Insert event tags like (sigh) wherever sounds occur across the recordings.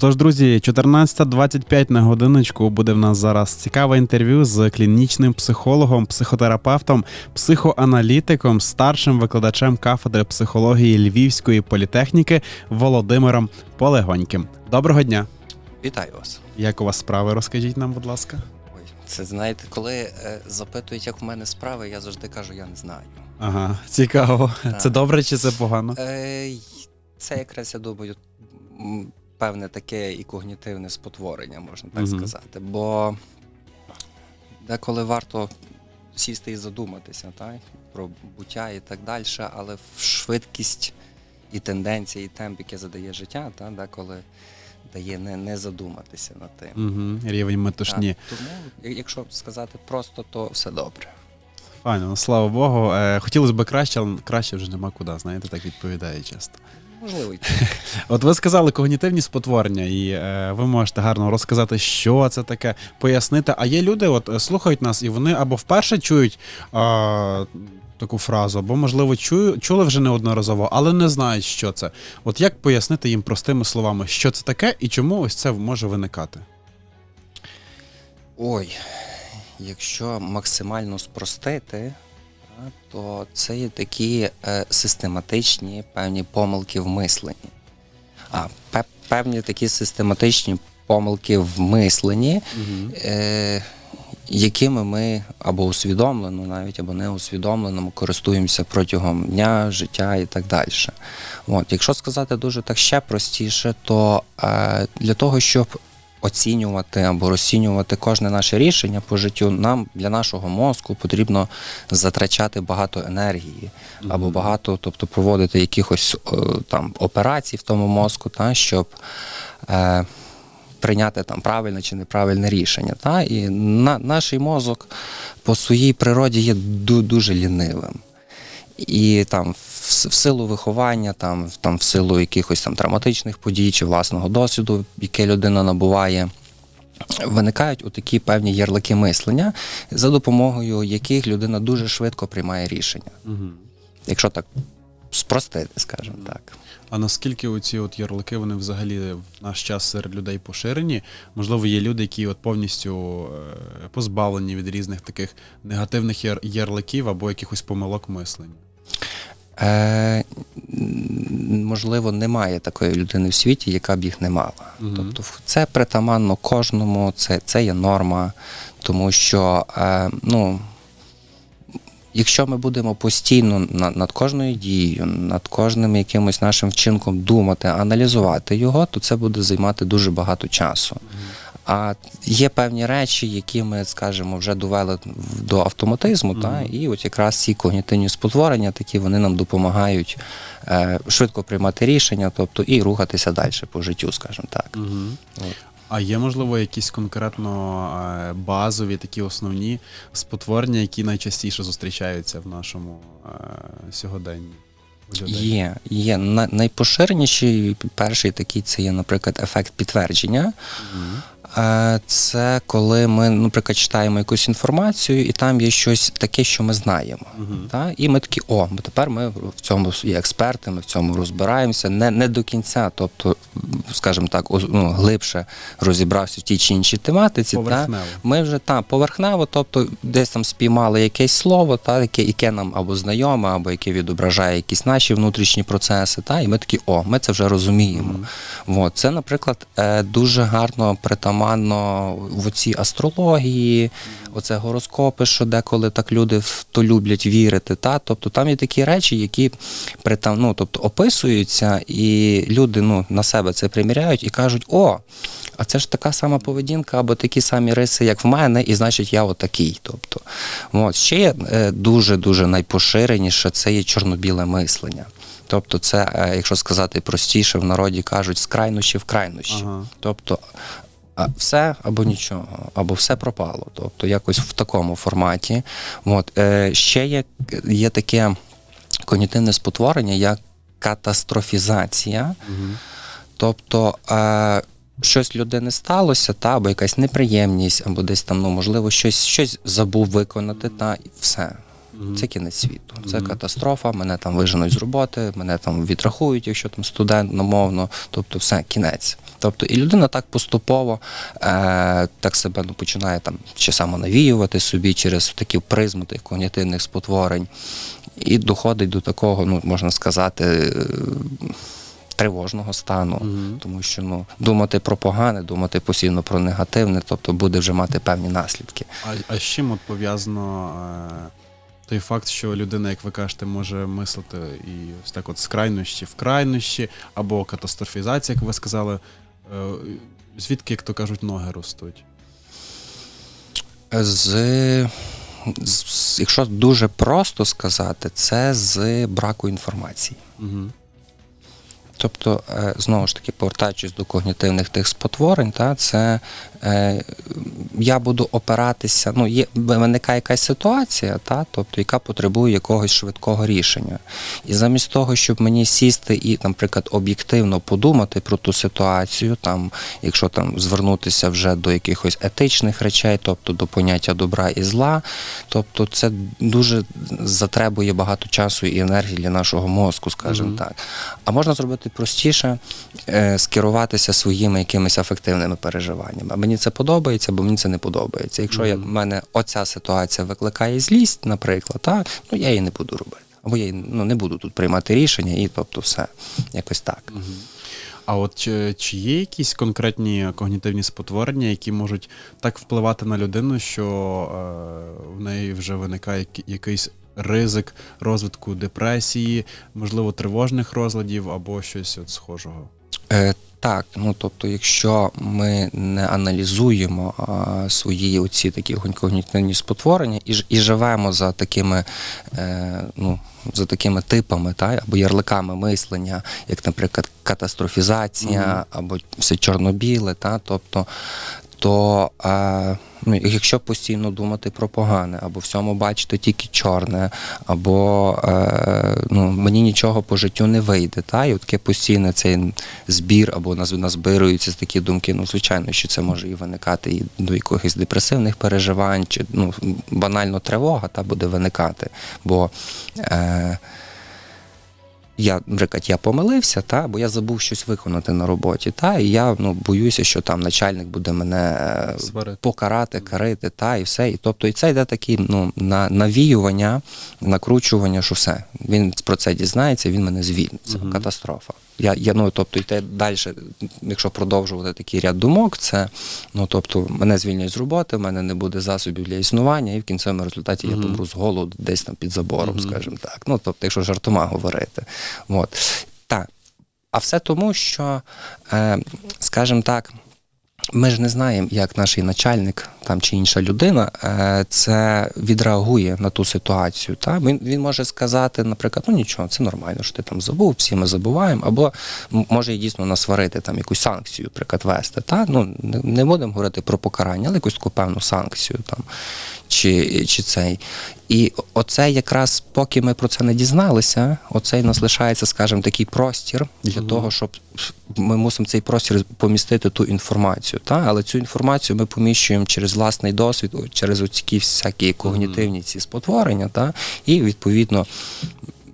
Отож, друзі, 14.25 на годиночку буде в нас зараз цікаве інтерв'ю з клінічним психологом, психотерапевтом, психоаналітиком, старшим викладачем кафедри психології Львівської політехніки Володимиром Полегоньким. Доброго дня! Вітаю вас. Як у вас справи? Розкажіть нам, будь ласка. Ой, це знаєте, коли е, запитують, як у мене справи, я завжди кажу, я не знаю. Ага, цікаво. Так. Це добре чи це погано? Е, це якраз я думаю, певне таке і когнітивне спотворення, можна так Мгм. сказати. Бо деколи варто сісти і задуматися так, про буття і так далі, але в швидкість і тенденції, і темп, яке задає життя, та, деколи дає не, не задуматися над тим. Угу, рівень метушні. Так, тому, якщо сказати просто, то все добре. Файно, ну, слава Богу. Е, хотілося б краще, але краще вже нема куди, знаєте, так відповідає часто. Можливо, (laughs) От ви сказали когнітивні спотворення, і е, ви можете гарно розказати, що це таке, пояснити. А є люди, от е, слухають нас, і вони або вперше чують е, таку фразу, або, можливо, чую, чули вже неодноразово, але не знають, що це. От як пояснити їм простими словами, що це таке і чому ось це може виникати? Ой, якщо максимально спростити, то це є такі е, систематичні певні помилки в мисленні. А пе- певні такі систематичні помилки в мисленні, Угу. е, якими ми або усвідомлено, навіть або неусвідомлено користуємося протягом дня, життя і так далі. От, якщо сказати дуже так ще простіше, то е, для того, щоб оцінювати або розцінювати кожне наше рішення по життю, нам для нашого мозку потрібно затрачати багато енергії або багато, тобто проводити якихось е, там операцій в тому мозку, та, щоб е, прийняти там правильне чи неправильне рішення. Та? І на, наш мозок по своїй природі є дуже лінивим. І там в, в силу виховання, там, там в силу якихось там травматичних подій чи власного досвіду, яке людина набуває, виникають отакі певні ярлики мислення, за допомогою яких людина дуже швидко приймає рішення. Угу. Якщо так спростити, скажімо так. А наскільки оці от ярлики вони взагалі в наш час серед людей поширені? Можливо, є люди, які от повністю е, позбавлені від різних таких негативних ярликів або якихось помилок мислення. Е, можливо, немає такої людини в світі, яка б їх не мала. Мгм. Тобто це притаманно кожному, це, це є норма, тому що е, ну, якщо ми будемо постійно над, над кожною дією, над кожним якимось нашим вчинком думати, аналізувати його, то це буде займати дуже багато часу. А є певні речі, які ми, скажімо, вже довели до автоматизму, Мгм. та, і от якраз ці когнітивні спотворення, такі вони нам допомагають е, швидко приймати рішення, тобто і рухатися далі по життю, скажімо так. Угу. От. А є, можливо, якісь конкретно е, базові такі основні спотворення, які найчастіше зустрічаються в нашому е, сьогоденні? У людей? Є, є. На- Найпоширеніший перший такий це є, наприклад, ефект підтвердження. Е, Це коли ми, наприклад, читаємо якусь інформацію, і там є щось таке, що ми знаємо. Мгм. Та? І ми такі, о, бо тепер ми в цьому є експерти, ми в цьому розбираємося. Не, не до кінця, тобто, скажімо так, ну, глибше розібрався в тій чи іншій тематиці. Та? Ми вже там поверхнево, тобто десь там спіймали якесь слово, та, яке, яке нам або знайоме, або яке відображає якісь наші внутрішні процеси. Та, і ми такі, о, ми це вже розуміємо. От, це, наприклад, е, дуже гарно притаманно в оцій астрології, оце гороскопи, що деколи так люди в то люблять вірити. Та? Тобто там є такі речі, які притам, ну, тобто, описуються, і люди ну, на себе це приміряють і кажуть, о, а це ж така сама поведінка або такі самі риси, як в мене, і значить я отакий. Тобто, от. Ще є е, дуже-дуже найпоширеніше, це є чорно-біле мислення. Тобто, це, е, якщо сказати простіше, в народі кажуть з крайнощі в крайнощі. Ага. Тобто все або нічого, або все пропало. Тобто якось в такому форматі. От. Е, ще є, є таке когнітивне спотворення, як катастрофізація. Мгм. Тобто щось людини сталося, та, або якась неприємність, або десь там, ну, можливо, щось, щось забув виконати, та і все. Це кінець світу. Це катастрофа, мене там виженуть з роботи, мене там відрахують, якщо там студент намовно. Тобто все, кінець. Тобто, і людина так поступово е, так себе ну, починає там чи самонавіювати собі через такі призму тих когнітивних спотворень, і доходить до такого, ну можна сказати, е, тривожного стану, Мгм. тому що ну думати про погане, думати постійно про негативне, тобто буде вже мати певні наслідки. А, а з чим от пов'язано е, той факт, що людина, як ви кажете, може мислити і ось так от з крайнощі в крайнощі, або катастрофізація, як ви сказали. Е, звідки, як то кажуть, ноги ростуть? З якщо дуже просто сказати, це з браку інформації. Угу. Тобто, е, знову ж таки, повертаючись до когнітивних тих спотворень, та, це е, я буду опиратися, ну, є, виникає якась ситуація, та, тобто, яка потребує якогось швидкого рішення. І замість того, щоб мені сісти і, наприклад, об'єктивно подумати про ту ситуацію, там, якщо там звернутися вже до якихось етичних речей, тобто до поняття добра і зла, тобто це дуже затребує багато часу і енергії для нашого мозку, скажімо Мгм. так. А можна зробити простіше, е, скеруватися своїми якимись афективними переживаннями. Мені це подобається, бо мені це не подобається. Якщо я, в мене оця ситуація викликає злість, наприклад, та, ну я її не буду робити. Або я ну, не буду тут приймати рішення, і тобто все якось так. А от чи, чи є якісь конкретні когнітивні спотворення, які можуть так впливати на людину, що е, в неї вже виникає який- якийсь ризик розвитку депресії, можливо, тривожних розладів або щось от схожого? Е, так, ну тобто, якщо ми не аналізуємо а, свої оці такі когнітивні спотворення і, і живемо за такими, е, ну, за такими типами, та, або ярликами мислення, як, наприклад, катастрофізація, Мгм. або все чорно-біле, та, тобто, то е, ну, якщо постійно думати про погане, або всьому бачити тільки чорне, або е, ну, мені нічого по життю не вийде, та, і таке постійне цей збір, або наз- назбируються такі думки, ну, звичайно, що це може і виникати і до якихось депресивних переживань, чи ну, банально тривога та буде виникати. Бо е, я, наприклад, я помилився, та, бо я забув щось виконати на роботі, та, і я ну, боюся, що там начальник буде мене е, Сварити. покарати, карити, та, і все. І, тобто, і це йде такі ну, на, навіювання, накручування, що все. Він про це дізнається, він мене звільнить. Це угу. катастрофа. Я, я, ну, тобто, йти далі, якщо продовжувати такий ряд думок, це ну, тобто, мене звільнять з роботи, в мене не буде засобів для існування, і в кінцевому результаті Мгм. я помру з голоду десь там під забором, Мгм. скажімо так. Ну, тобто, якщо жартома говорити. От. Так. А все тому, що, е, скажімо так, ми ж не знаємо, як наш начальник там чи інша людина е, це відреагує на ту ситуацію. Та? Він, він може сказати, наприклад, ну нічого, це нормально, що ти там забув, всі ми забуваємо, або може дійсно насварити там якусь санкцію, наприклад, вести. Та? Ну, не, будемо говорити про покарання, але якусь таку певну санкцію там, чи, чи цей. І оце якраз, поки ми про це не дізналися, оцей нас лишається, скажімо, такий простір для Мгм. того, щоб ми мусимо цей простір помістити ту інформацію. Та? Але цю інформацію ми поміщуємо через власний досвід, через оці всякі когнітивні ці спотворення, та? і відповідно.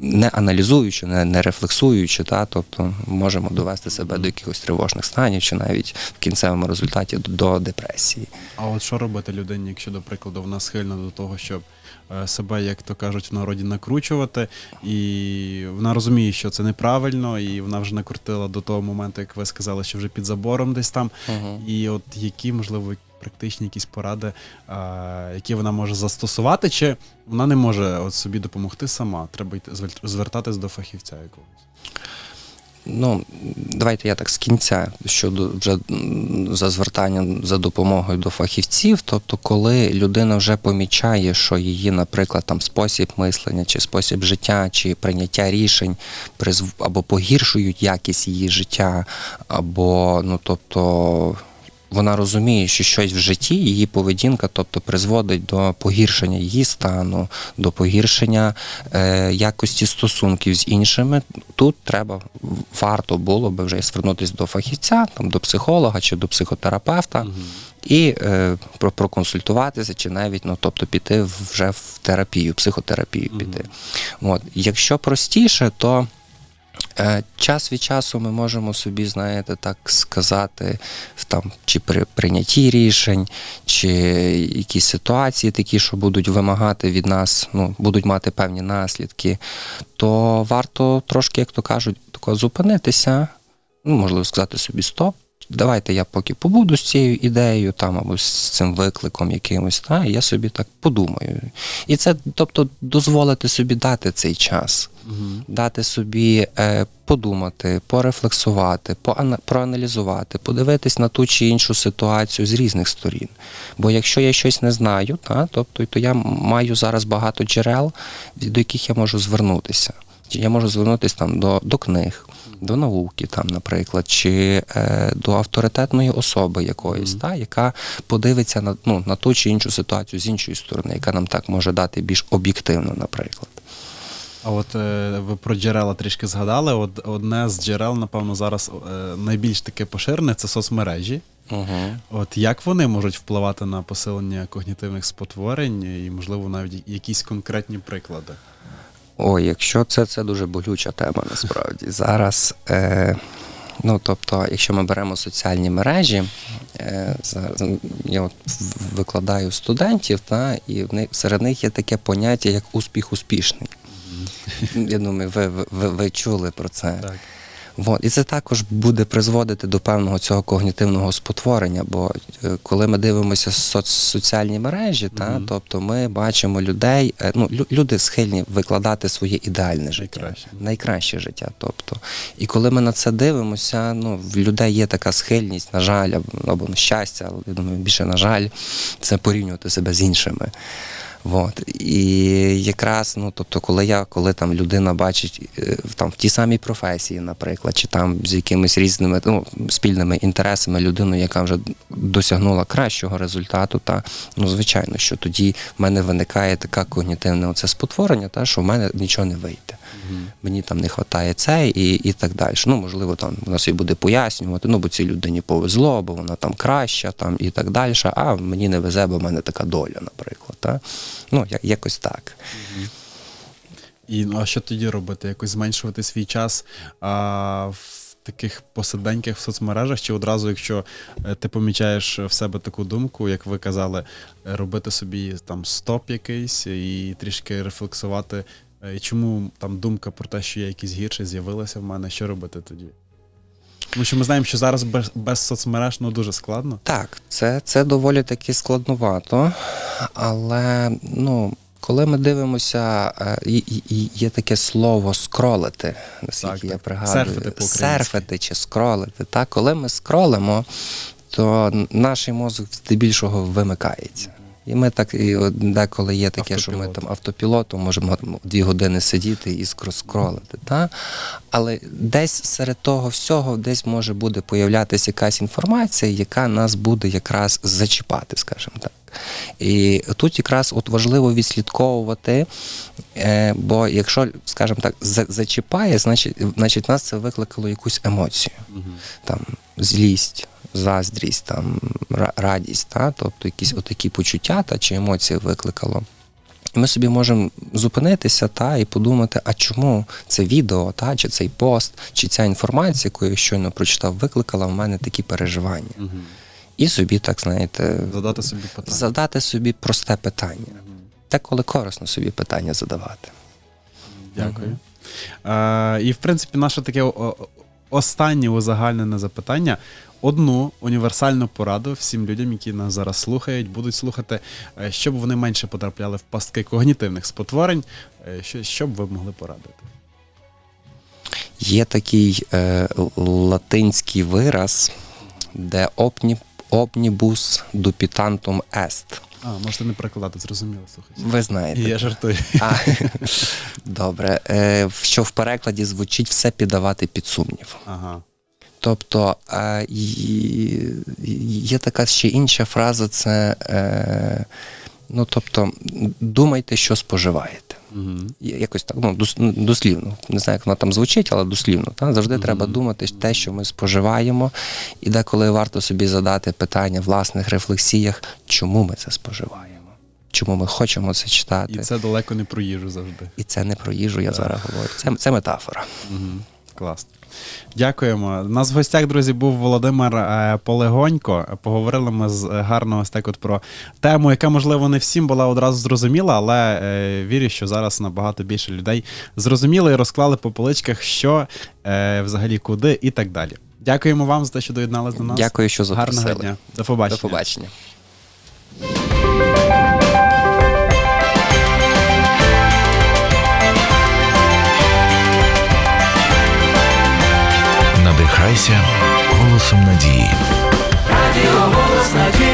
Не аналізуючи, не, не рефлексуючи, та, тобто можемо довести себе до якихось тривожних станів, чи навіть в кінцевому результаті до, до депресії. А от що робити людині, якщо, до прикладу, вона схильна до того, щоб е, себе, як то кажуть, в народі накручувати, і вона розуміє, що це неправильно, і вона вже накрутила до того моменту, як ви сказали, що вже під забором десь там. Угу. І от які, можливо, практичні якісь поради, е, які вона може застосувати, чи вона не може от собі допомогти сама. Треба йти звертатись до фахівця якогось. Ну, давайте я так з кінця щодо вже за звертанням за допомогою до фахівців. Тобто, коли людина вже помічає, що її, наприклад, там спосіб мислення, чи спосіб життя, чи прийняття рішень або погіршують якість її життя, або ну тобто. Вона розуміє, що щось в житті, її поведінка, тобто призводить до погіршення її стану, до погіршення е, якості стосунків з іншими. Тут треба варто було би вже звернутися до фахівця, там до психолога чи до психотерапевта Мгм. і е, про, проконсультуватися, чи навіть ну, тобто піти вже в терапію, психотерапію піти. От. Якщо простіше, то Час від часу ми можемо собі, знаєте, так сказати, там, чи при прийнятті рішень, чи якісь ситуації такі, що будуть вимагати від нас, ну, будуть мати певні наслідки, то варто трошки, як то кажуть, тако зупинитися, ну, можливо, сказати собі стоп. Давайте я поки побуду з цією ідеєю там або з цим викликом якимось, та, і я собі так подумаю. І це, тобто, дозволити собі дати цей час дати собі е, подумати, порефлексувати, поана- проаналізувати, подивитись на ту чи іншу ситуацію з різних сторін. Бо якщо я щось не знаю, та, тобто, то я маю зараз багато джерел, до яких я можу звернутися. Я можу звернутися там до, до книг. До науки, там, наприклад, чи е, до авторитетної особи якоїсь, та, яка подивиться на, ну, на ту чи іншу ситуацію з іншої сторони, яка нам так може дати більш об'єктивно, наприклад. А от е, ви про джерела трішки згадали. От одне з джерел, напевно, зараз е, найбільш таке поширене це соцмережі. Угу. От як вони можуть впливати на посилення когнітивних спотворень і, можливо, навіть якісь конкретні приклади? Ой, якщо це, це дуже болюча тема насправді. Зараз, е, ну тобто, якщо ми беремо соціальні мережі, е, зараз я от викладаю студентів, та, і в них, серед них є таке поняття, як успіх успішний. Я думаю, ви, ви, ви, ви чули про це. Так. Вот. І це також буде призводити до певного цього когнітивного спотворення. Бо е, коли ми дивимося соц- соціальні мережі, та, Мгм. тобто ми бачимо людей, е, ну, лю- люди схильні викладати своє ідеальне життя. Найкраще. Найкраще життя. Тобто. І коли ми на це дивимося, ну, в людей є така схильність, на жаль, або на щастя, але я думаю, більше на жаль, це порівнювати себе з іншими. Вот. І якраз, ну тобто, коли я, коли там людина бачить е, там в тій самій професії, наприклад, чи там з якимись різними ну, спільними інтересами людину, яка вже досягнула кращого результату, та ну звичайно, що тоді в мене виникає така когнітивне оце спотворення, та що в мене нічого не вийде. Мені там не вистачає це і, і так далі. Ну, можливо, там вона собі буде пояснювати, ну бо цій людині повезло, бо вона там краща, там і так далі. А мені не везе, бо в мене така доля, наприклад. Та? Ну, якось так. І ну, а що тоді робити? Якось зменшувати свій час а, в таких посиденьках в соцмережах, чи одразу, якщо е, ти помічаєш в себе таку думку, як ви казали, е, робити собі там стоп якийсь і трішки рефлексувати, е, чому там думка про те, що я якийсь гірший, з'явилася в мене, що робити тоді? Тому що ми знаємо, що зараз без, без соцмереж ну, дуже складно. Так, це, це доволі таки складновато, але ну. Коли ми дивимося, е, і, і, і є таке слово скролити, наскільки Так, я так. пригадую, Серфити серфити чи скролити. Так? Коли ми скролимо, то наш мозок здебільшого вимикається. І ми так, і деколи є таке, що ми там автопілотом можемо дві години сидіти і скро- скролити. Та? Але десь серед того всього десь може буде появлятися якась інформація, яка нас буде якраз зачіпати, скажімо так. І тут якраз от важливо відслідковувати, е, бо якщо, скажімо так, за- зачіпає, значить, значить нас це викликало якусь емоцію там злість, заздрість, там радість, та? тобто якісь отакі почуття та чи емоції викликало. І ми собі можемо зупинитися та і подумати, а чому це відео, та чи цей пост, чи ця інформація, яку я щойно прочитав, викликала в мене такі переживання. І собі, так знаєте, Задати собі питання. задати собі просте питання. Деколи корисно собі питання задавати. Дякую. Е, і, в принципі, наше таке останнє узагальнене запитання. Одну універсальну пораду всім людям, які нас зараз слухають, будуть слухати, е, щоб вони менше потрапляли в пастки когнітивних спотворень. е, Що, що б ви могли порадити? Є такий е, латинський вираз, де опні, omnibus dupitantum est. А, можете не перекладати, зрозуміло, слухайте. Ви знаєте. Я жартую. А, добре. Е, що в перекладі звучить все піддавати під сумнів. Ага. Тобто е, є така ще інша фраза: це е, ну, тобто, думайте, що споживаєте. Угу. Якось так, ну, дослівно. Не знаю, як воно там звучить, але дослівно. Та? Завжди треба думати те, що ми споживаємо, і деколи варто собі задати питання в власних рефлексіях, чому ми це споживаємо, чому ми хочемо це читати. І це далеко не про їжу завжди. І це не про їжу, я зараз говорю. Це, це метафора. Угу. Класно. Дякуємо. У нас в гостях, друзі, був Володимир е, Полегонько. Поговорили ми з е, гарно ось так от про тему, яка, можливо, не всім була одразу зрозуміла, але е, вірю, що зараз набагато більше людей зрозуміли і розклали по поличках, що взагалі куди і так далі. Дякуємо вам за те, що доєдналися до нас. Дякую, що Гарного дня. До побачення. До побачення. Надихайся голосом надії. Радіо голос надії